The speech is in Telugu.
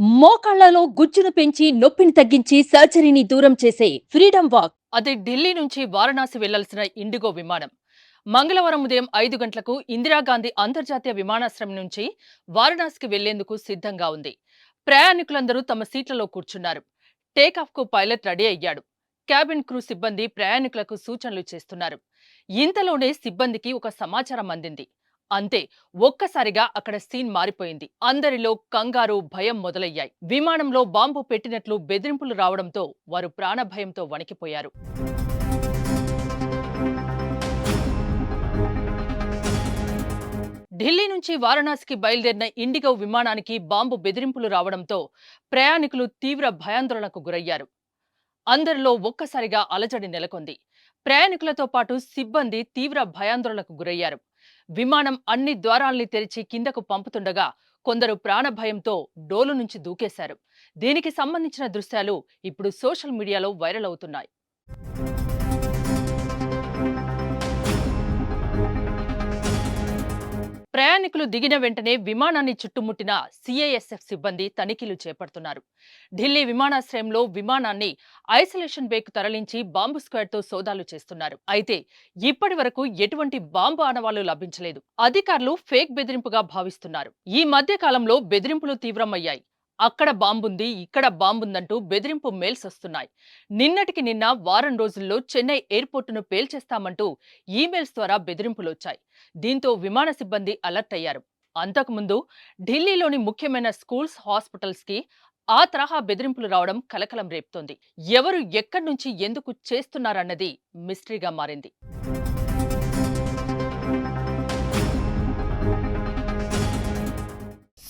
మోకాళ్ళలో గుజ్జును పెంచి నొప్పిని తగ్గించి సర్జరీని దూరం చేసే ఫ్రీడమ్ వాక్. అది ఢిల్లీ నుంచి వారణాసి వెళ్ళాల్సిన ఇండిగో విమానం. మంగళవారం ఉదయం ఐదు గంటలకు ఇందిరాగాంధీ అంతర్జాతీయ విమానాశ్రయం నుంచి వారణాసికి వెళ్ళేందుకు సిద్ధంగా ఉంది. ప్రయాణికులందరూ తమ సీట్లలో కూర్చున్నారు. టేకాఫ్కు పైలట్ రెడీ అయ్యాడు. క్యాబిన్ క్రూ సిబ్బంది ప్రయాణికులకు సూచనలు చేస్తున్నారు. ఇంతలోనే సిబ్బందికి ఒక సమాచారం అందింది. అంతే ఒక్కసారిగా అక్కడ సీన్ మారిపోయింది. అందరిలో కంగారు భయం మొదలయ్యాయి. విమానంలో బాంబు పెట్టినట్లు బెదిరింపులు రావడంతో వారు ప్రాణభయంతో వణికిపోయారు. ఢిల్లీ నుంచి వారణాసికి బయలుదేరిన ఇండిగో విమానానికి బాంబు బెదిరింపులు రావడంతో ప్రయాణికులు తీవ్ర భయాందోళనకు గురయ్యారు. అందరిలో ఒక్కసారిగా అలజడి నెలకొంది. ప్రయాణికులతో పాటు సిబ్బంది తీవ్ర భయాందోళనకు గురయ్యారు. విమానం అన్ని ద్వారాల్ని తెరిచి కిందకు పంపుతుండగా కొందరు ప్రాణభయంతో డోలు నుంచి దూకేశారు. దీనికి సంబంధించిన దృశ్యాలు ఇప్పుడు సోషల్ మీడియాలో వైరల్ అవుతున్నాయి. ప్రయాణికులు దిగిన వెంటనే విమానాన్ని చుట్టుముట్టిన సిఐఎస్ఎఫ్ సిబ్బంది తనిఖీలు చేపడుతున్నారు. ఢిల్లీ విమానాశ్రయంలో విమానాన్ని ఐసోలేషన్ బేకు తరలించి బాంబు స్క్వాడ్తో సోదాలు చేస్తున్నారు. అయితే ఇప్పటి వరకు ఎటువంటి బాంబు ఆనవాళ్ళు లభించలేదు. అధికారులు ఫేక్ బెదిరింపుగా భావిస్తున్నారు. ఈ మధ్య కాలంలో బెదిరింపులు తీవ్రమయ్యాయి. అక్కడ బాంబుంది ఇక్కడ బాంబుందంటూ బెదిరింపు మెయిల్స్ వస్తున్నాయి. నిన్నటికి నిన్న వారం రోజుల్లో చెన్నై ఎయిర్పోర్టును పేల్చేస్తామంటూ ఈమెయిల్స్ ద్వారా బెదిరింపులు వచ్చాయి దీంతో విమాన సిబ్బంది అలర్ట్ అయ్యారు. అంతకుముందు ఢిల్లీలోని ముఖ్యమైన స్కూల్స్ హాస్పిటల్స్కి ఆ తరహా బెదిరింపులు రావడం కలకలం రేపుతోంది. ఎవరు ఎక్కడి నుంచి ఎందుకు చేస్తున్నారన్నది మిస్టరీగా మారింది.